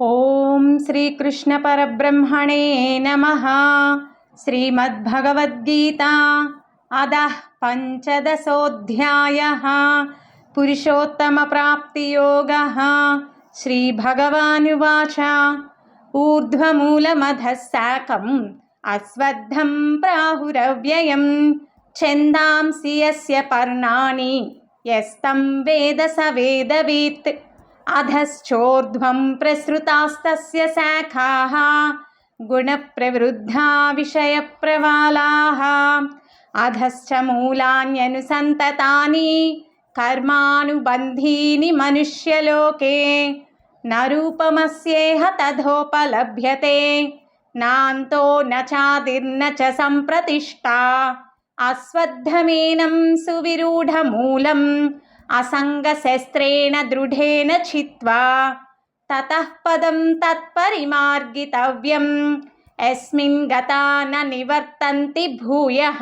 ॐ श्रीकृष्णपरब्रह्मणे नमः। श्रीमद्भगवद्गीता अधः पञ्चदशोऽध्यायः। पुरुषोत्तमप्राप्तियोगः। श्रीभगवानुवाच। ऊर्ध्वमूलमधः साकम् अस्वद्धं प्राहुरव्ययं छन्दांसि यस्य पर्णानि, यस्तं वेद स वेदवीत्। అధశ్చోర్ధ్వం ప్రసృతాస్తస్య శాఖాः గుణప్రవృద్ధా విషయప్రవాలాः అధశ్చ మూలాన్యనుసन्तతాని కర్మానుబంధీని మనుష్యలోకే. న తథోపలభ్యతే నాంతో న చ సంప్రతిష్ట అశ్వత్థమేనం సువిరూఢమూలం అసంగశస్త్రేణ దృఢేన చిత్వా తతపదం తత్పరిమార్గితవ్యం. ఎస్మిన్ గతాన నివర్తంతి భూయ.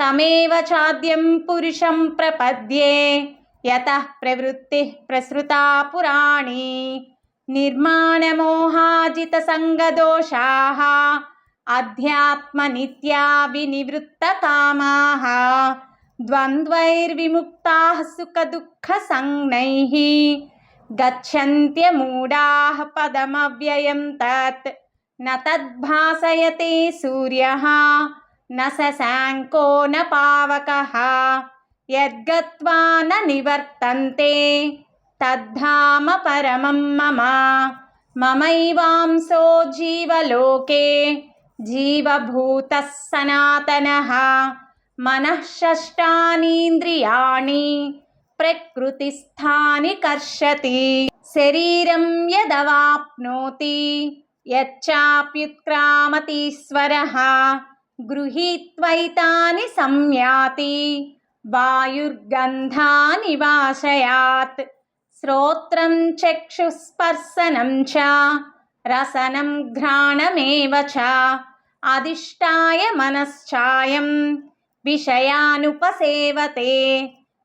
తమేవ చాద్యం పురుషం ప్రపద్యే. యత ప్రవృత్తి ప్రసృతా పురాణి. నిర్మాణమోహాజిత సంగదోషా అధ్యాత్మనిత్యా వినివృత్తకామా ద్వంద్వైర్విముక్తాः సుఖదుఃఖసంజ్ఞैः గచ్చంత్యమూఢాः పదమవ్యయం తత్ న తద్భాసయతే సూర్యः న శశాంకో న పావకः యద్గత్వా న నివర్తంతే తద్ధామ పరమం మమ మమైవాంసో జీవలోకే జీవభూతः సనాతనः షష్టానీంద్రియాణి ప్రకృతిస్థాని కర్షతి. శరీరం యదవాప్నోతి యచ్చాప్యుత్క్రామతీశ్వర గృహీత్వైతాని సంయాతి వాయుర్గంధాని వాశయాత్. శ్రోత్రం చక్షుస్పర్శనం చ రసనం ఘ్రాణమేవ చ అధిష్టాయ మనశ్చాయం విషయానుపసేవతే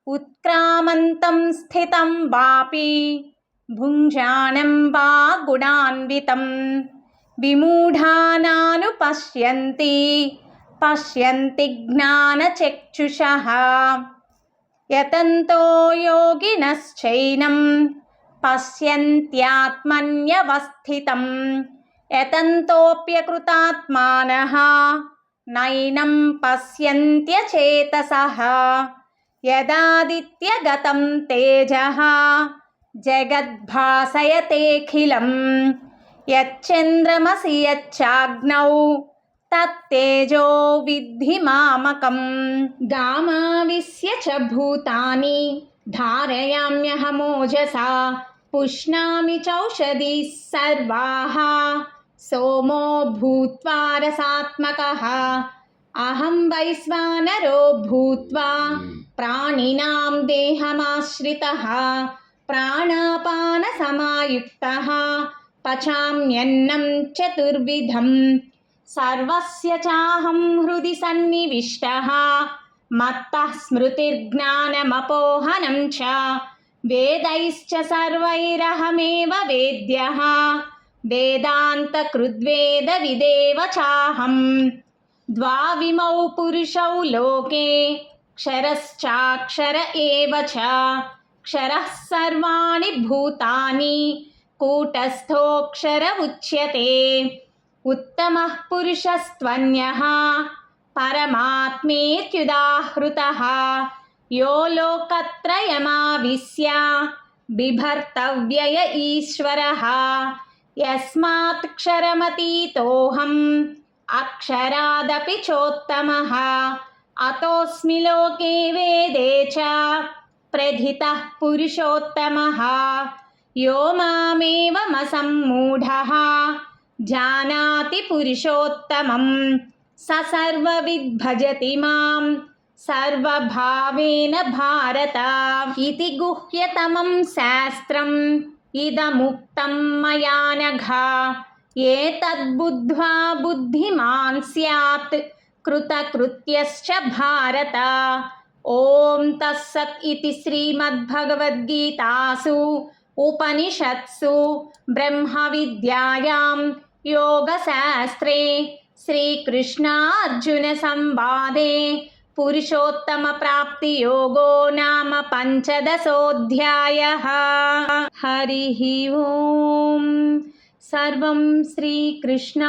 ఉత్క్రామంతం స్థితం వాపి భుంజానం వా గుణాన్వితం విమూఢానానుపశ్యంతి పశ్యంతి జ్ఞానచక్షుషः యతంతో యోగినశ్చైనం పశ్యంత్యాత్మన్యవస్థితం యతంతోప్యకృతాత్మానः నైనం పశ్యంత్యచేతసः యదాదిత్యగతం తేజ జగద్భాసయతేఖిలం యచ్చంద్రమసి యచ్చాగ్నౌ తత్తేజో విద్ధి మామకం. గామావిశ్య చ భూతాని ధారయామ్యహమోజసా పుష్ణామి చౌషధీः సర్వాः. సోమో భూత్వా రసాత్మక. అహం వైశ్వానరో భూత్వా. ప్రాణినాం దేహమాశ్రిత. ప్రాణాపాన సమాయుక్త పచామ్యన్నం చతుర్విధం. సర్వస్య చాహం హృది సన్నివిష్ట. మత్త స్మృతిర్జ్ఞానమపోహనం చ. వేదైశ్చ సర్వైరహమేవ వేద్య. वेदान्तकृद्वेदविदेव चाहं द्वाविमौ पुरुषौ लोके, क्षरश्चाक्षर एव च। क्षरः सर्वाणि भूतानि, कूटस्थोऽक्षर उच्यते। उत्तमः पुरुषस्त्वन्यः, परमात्मेत्युदाहृतः। यो लोकत्रयमाविश्य, बिभर्तव्यय ईश्वरः। यस्मात् क्षरमतीतोऽहम् अक्षरादपि चोत्तमः। अतोऽस्मि लोके वेदे च प्रथितः पुरुषोत्तमः। यो मामेवमसम्मूढः। जानाति पुरुषोत्तमं स सर्वविद्भजति माँ सर्वभावेन भारत इति गुह्यतमं शास्त्रम्। इदमुक्तं मया नघ। एतद्बुद्ध्वा बुद्धिमान् स्यात्। कृतकृत्यश्च भारत। ॐ तत्सत् इति श्रीमद्भगवद्गीतासु उपनिषत्सु ब्रह्मविद्यायां योगशास्त्रे। श्रीकृष्णार्जुनसंवादे పురుషోత్తమ ప్రాప్తి యోగో నామ పంచదశోధ్యాయ. హరి ఓం. సర్వం శ్రీకృష్ణార్పణమస్తు.